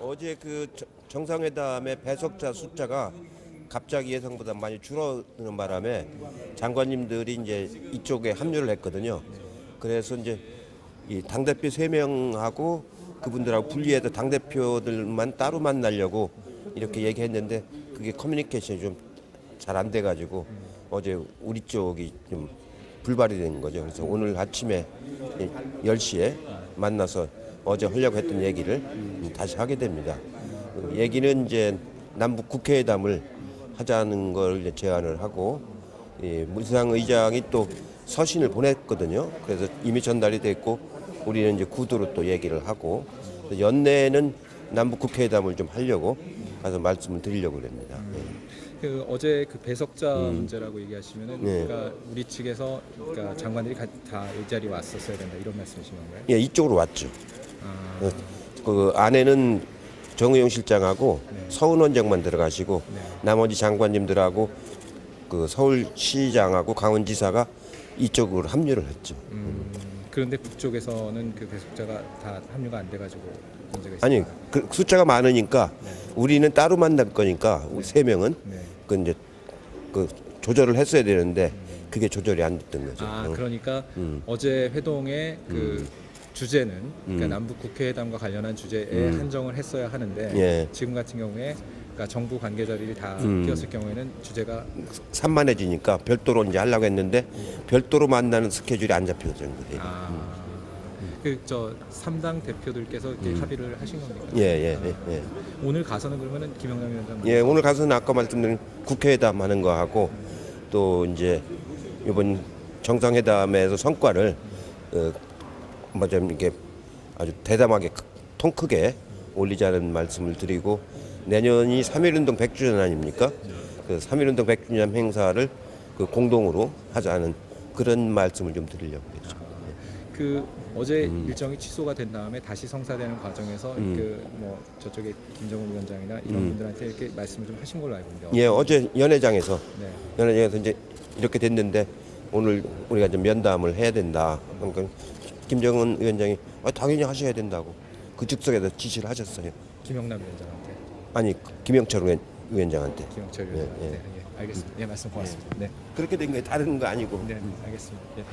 어제 그 저- 정상회담의 배석자 숫자가 갑자기 예상보다 많이 줄어드는 바람에 장관님들이 이제 이쪽에 합류를 했거든요. 그래서 이제 이 당대표 세 명하고 그분들하고 분리해서 당대표들만 따로 만나려고 이렇게 얘기했는데 그게 커뮤니케이션이 좀 잘 안 돼가지고 어제 우리 쪽이 좀 불발이 된 거죠. 그래서 오늘 아침에 10시에 만나서 어제 하려고 했던 얘기를 다시 하게 됩니다. 그 얘기는 이제 남북 국회회담을 하자는 걸 제안을 하고 이 문상 의장이 또 서신을 보냈거든요. 그래서 이미 전달이 됐고 우리는 이제 구두로 또 얘기를 하고 연내에는 남북 국회회담을 좀 하려고 가서 말씀을 드리려고 그럽니다. 그 어제 그 배석자 문제라고 얘기하시면은 음. 네. 그러니까 우리 측에서 그러니까 장관들이 가- 다 일자리 왔었어야 된다 이런 말씀이신 건가요? 예, 이쪽으로 왔죠. 아, 어, 그 안에는 정의용 실장하고 서훈 원장만 들어가시고 네. 나머지 장관님들하고 그 서울시장하고 강원지사가 이쪽으로 합류를 했죠. 음, 그런데 북쪽에서는 그 배석자가 다 합류가 안 돼가지고 문제가 있습니다. 아니 그 숫자가 많으니까 네. 우리는 따로 만날 거니까 우리 세 명은 네. 그 이제 그 조절을 했어야 되는데 그게 조절이 안 됐던 거죠. 아 어. 그러니까 음. 어제 회동의 그 주제는 그러니까 음. 남북 국회회담과 관련한 주제에 음. 한정을 했어야 하는데 예. 지금 같은 경우에 그러니까 정부 관계자들이 다 음. 끼었을 경우에는 주제가 산만해지니까 별도로 이제 하려고 했는데 별도로 만나는 스케줄이 안 잡혀진 거예요. 아, 그저 3당 대표들께서 이렇게 합의를 하신 겁니까? 음. 예, 예, 예, 예. 오늘 가서는 그러면은 김영남 위원장 예, 오늘 가서는 아까 말씀드린 국회회담 하는 거 하고 또 이제 이번 정상회담에서 성과를 어, 뭐좀 이렇게 아주 대담하게 크- 통 크게 올리자는 말씀을 드리고 내년이 3.1운동 100주년 아닙니까? 그 3.1운동 100주년 행사를 그 공동으로 하자는 그런 말씀을 좀 드리려고 했죠. 그 어제 일정이 취소가 된 다음에 다시 성사되는 과정에서 음. 그뭐 저쪽에 김정은 위원장이나 이런 음. 분들한테 이렇게 말씀을 좀 하신 걸로 알고 있는데 예, 어제 연회장에서 네. 연회장에서 이제 이렇게 됐는데 오늘 우리가 좀 면담을 해야 된다. 그러니까 김정은 위원장이 아, 당연히 하셔야 된다고 그 즉석에서 지시를 하셨어요. 김영남 위원장한테 아니 김영철 위원- 위원장한테 김영철 예, 위원장한테 예. 예, 알겠습니다. 예, 말씀 고맙습니다. 네, 그렇게 된 게 다른 거 아니고 네, 알겠습니다. 예.